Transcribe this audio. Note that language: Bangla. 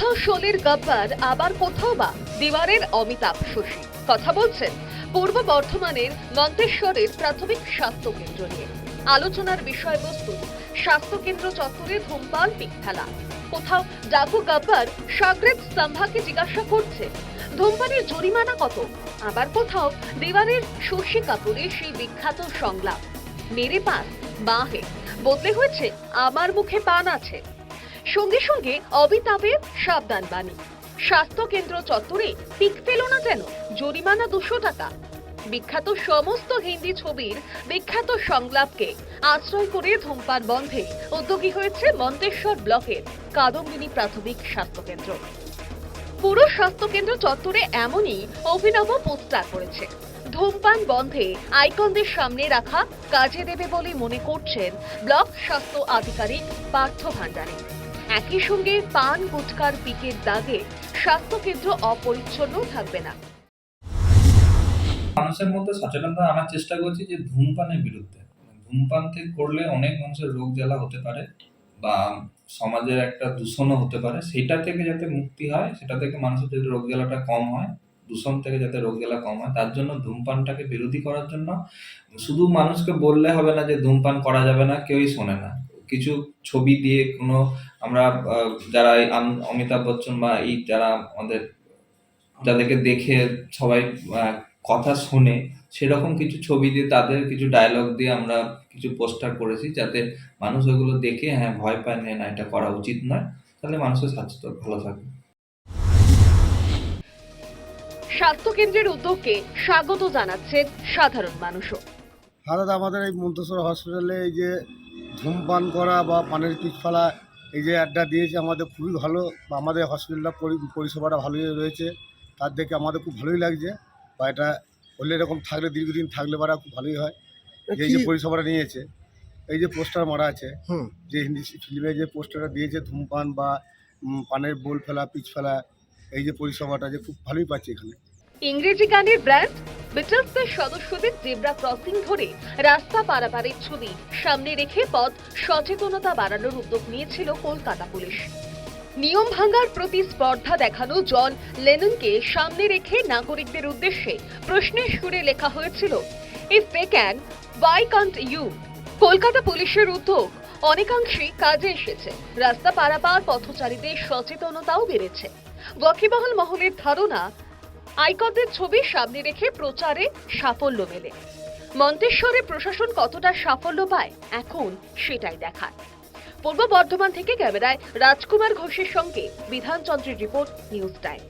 শোলের গব্বার, আবার কোথাও বা? দিওয়ারের অমিতাভ শশী। কথা বলছেন পূর্ব বর্ধমানের মন্তেশ্বরের প্রাথমিক স্বাস্থ্য কেন্দ্র নিয়ে। আলোচনার বিষয়বস্তু স্বাস্থ্য কেন্দ্র চত্বরে ধূমপান, পিক কোথাও ডাকু গাব্বার সাগরেদ স্তম্ভাকে জিজ্ঞাসা করছে ধূমপানের জরিমানা কত? আবার কোথাও দিওয়ারের শশী কাপুরের সেই বিখ্যাত সংলাপ, মেরে পান বাহে, বদলে হয়েছে, আমার মুখে পান আছে। সঙ্গে সঙ্গে অবিতাবের সাবধান বাণী। স্বাস্থ্য কেন্দ্র চত্বরে পিক পেল না যেন জরিমানা দুশো টাকা। বিখ্যাত সমস্ত হিন্দি ছবির বিখ্যাত সংলাপকে আশ্রয় করে ধূমপান বন্ধে উদ্যোগী হয়েছে মন্তেশ্বর ব্লকের কাদম্বিনী প্রাথমিক স্বাস্থ্য কেন্দ্র। পুরো স্বাস্থ্য কেন্দ্র চত্বরে এমনই অভিনব পোস্টার করেছে ধূমপান বন্ধে আইকনদের সামনে রাখা কাজে দেবে বলে মনে করছেন ব্লক স্বাস্থ্য আধিকারিক পার্থ ভান্ডারী। একই সঙ্গে পান, গুটকার পিকের দাগে স্বাস্থ্য কেন্দ্র অপরিচ্ছন্ন থাকবে না। মানুষের মধ্যে সচেতনতা আনার চেষ্টা করছি যে ধূমপানের বিরুদ্ধে। ধূমপান থেকে করলে অনেক মানুষের রোগ জ্বালা হতে পারে বা সমাজের একটা দূষণও হতে পারে। সেটা থেকে যাতে মুক্তি হয়, সেটা থেকে মানুষের যদি রোগ জ্বালাটা কম হয়, দূষণ থেকে যাতে রোগ জ্বালা কম হয়, তার জন্য ধূমপানটাকে বিরোধী করার জন্য শুধু মানুষকে বললে হবে না যে ধূমপান করা যাবে না, কেউই শোনে না। কিছু ছবি দিয়ে কোনো আমরা যারা এই আম- অমিতাভ বচ্চন বা এই যারা আমাদের যাদেরকে দেখে সবাই আহ, কথা শোনে সেরকম কিছু ছবি দিয়ে তাদের কিছু ডায়লগ দিয়ে আমরা কিছু পোস্টার করেছি যাতে মানুষ ওগুলো দেখে হ্যাঁ ভয় পায় না না এটা করা উচিত নয়। তাহলে মানুষের স্বাস্থ্য ভালো থাকবে। স্বাস্থ্য কেন্দ্রের উদ্যোগকে স্বাগত জানাচ্ছেন সাধারণ মানুষও। ভারত আমাদের এই মন্তেশ্বর হসপিটালে এই যে ধূমপান করা বা পানের পিক ফেলা এই যে অ্যাডটা দিয়েছে আমাদের খুবই ভালো। বা আমাদের হসপিটালটা পরি- পরিষেবাটা ভালোই রয়েছে। তার দেখে আমাদের খুব ভালোই লাগছে। বা এটা হলে এরকম থাকলে দীর্ঘদিন থাকলে পারা খুব ভালোই হয়। যে এই যে পরিষেবাটা নিয়েছে এই যে পোস্টার মারা আছে যে হিন্দি ফিল্মে যে পোস্টারটা দিয়েছে ধূমপান বা পানের বোল ফেলা পিচ ফেলা এই যে পরিষেবাটা যে খুব ভালোই পাচ্ছে এখানে। ইংরেজি গানের ব্র্যান্ড, বিটলসের সদস্যদের জেব্রা ক্রসিং ধরে রাস্তা পারাপারের ছবি সামনে রেখে পথ সচেতনতা বাড়ানোর উদ্যোগ নিয়েছিল কলকাতা পুলিশ। নিয়ম ভাঙার প্রতি স্পর্ধা দেখানো জন লেননকে সামনে রেখে নাগরিকদের উদ্দেশ্যে প্রশ্নের সুরে লেখা হয়েছিল if they can why can't you Kolkata পুলিশের উদ্যোগ অনেকাংশেই কাজে এসেছে। রাস্তা পারাপার পথচারীদের সচেতনতাও বেড়েছে। ওয়াকিবহাল মহলের ধারণা আইকনদের ছবি সামনে রেখে প্রচারে সাফল্য মেলে। মন্তেশ্বরে প্রশাসন কতটা সাফল্য পায়, এখন সেটাই দেখার। পূর্ব বর্ধমান থেকে ক্যামেরায় রাজকুমার ঘোষের সঙ্গে বিধানচন্দ্রের রিপোর্ট, নিউজ টাইম।